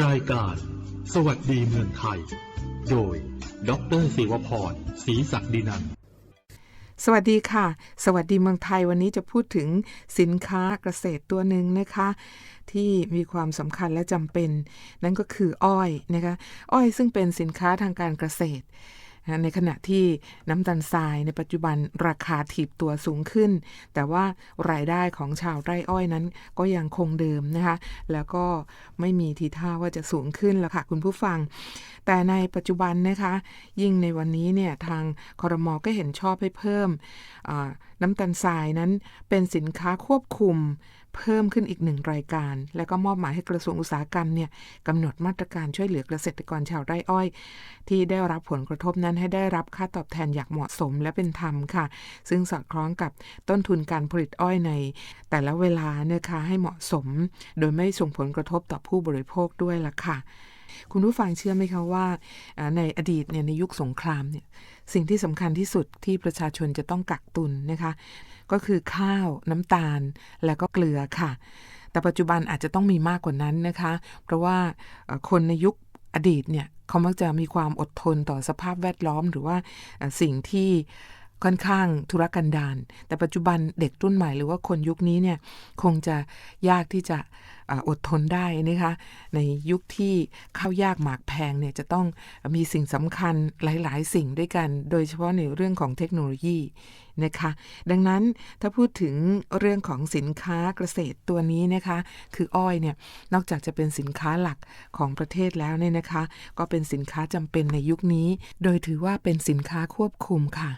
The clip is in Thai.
รายการ สวัสดีเมืองไทย โดย ดรศิวพรศรีศักดินัน สวัสดีค่ะ สวัสดีเมืองไทยวันนี้จะพูดถึงสินค้าเกษตรตัวหนึ่งนะคะ ที่มีความสำคัญและจำเป็น นั่นก็คืออ้อยนะคะ อ้อยซึ่งเป็นสินค้าทางการเกษตร นะในขณะที่น้ำตาลทรายในปัจจุบันราคาถีบตัวสูงขึ้น แต่ว่ารายได้ของชาวไร่อ้อยนั้นก็ยังคงเดิมนะคะ แล้วก็ไม่มีทีท่าว่าจะสูงขึ้นแล้วค่ะคุณผู้ฟัง แต่ในปัจจุบันนะคะ ยิ่งในวันนี้เนี่ยทางคอรมอก็เห็นชอบให้เพิ่มน้ำตาลทรายนั้นเป็นสินค้าควบคุม เพิ่มขึ้นอีกหนึ่งรายการ แล้วก็มอบหมายให้กระทรวงอุตสาหกรรมเนี่ยกำหนดมาตรการช่วยเหลือเกษตรกรชาวไร่อ้อย ที่ได้รับผลกระทบนั้นให้ได้รับค่าตอบแทนอย่างเหมาะสมและเป็นธรรมค่ะ ซึ่งสอดคล้องกับต้นทุนการผลิตอ้อยใน แต่ละเวลาเนะคะให้เหมาะสม โดยไม่ส่งผลกระทบต่อผู้บริโภคด้วยล่ะค่ะ คุณผู้ฟังเชื่อไหมคะว่า ในอดีตเนี่ยในยุคสงครามเนี่ยสิ่งที่สำคัญที่สุดที่ประชาชนจะต้องกักตุนนะคะ ก็คือข้าวน้ำตาลและก็เกลือค่ะ แต่ปัจจุบันอาจจะต้องมีมากกว่านั้นนะคะ เพราะว่าคนในยุคอดีตเนี่ยเขามักจะมีความอดทนต่อสภาพแวดล้อมหรือว่าสิ่งที่ ค่อนข้างธุรกันดารแต่ปัจจุบันเด็กรุ่นใหม่หรือว่าคนยุคนี้เนี่ยคงจะยากที่จะเอ่ออดทนได้นะคะในยุคที่ข้าวยากหมากแพงเนี่ยจะต้องมีสิ่งสำคัญหลาย ๆ สิ่งด้วยกัน โดยเฉพาะในเรื่องของเทคโนโลยีนะคะดังนั้นถ้าพูดถึงเรื่องของสินค้าเกษตรตัวนี้นะคะคืออ้อยเนี่ยนอกจากจะเป็นสินค้าหลักของประเทศแล้วเนี่ยนะคะ ก็เป็นสินค้าจำเป็นในยุคนี้ โดยถือว่าเป็นสินค้าควบคุมค่ะ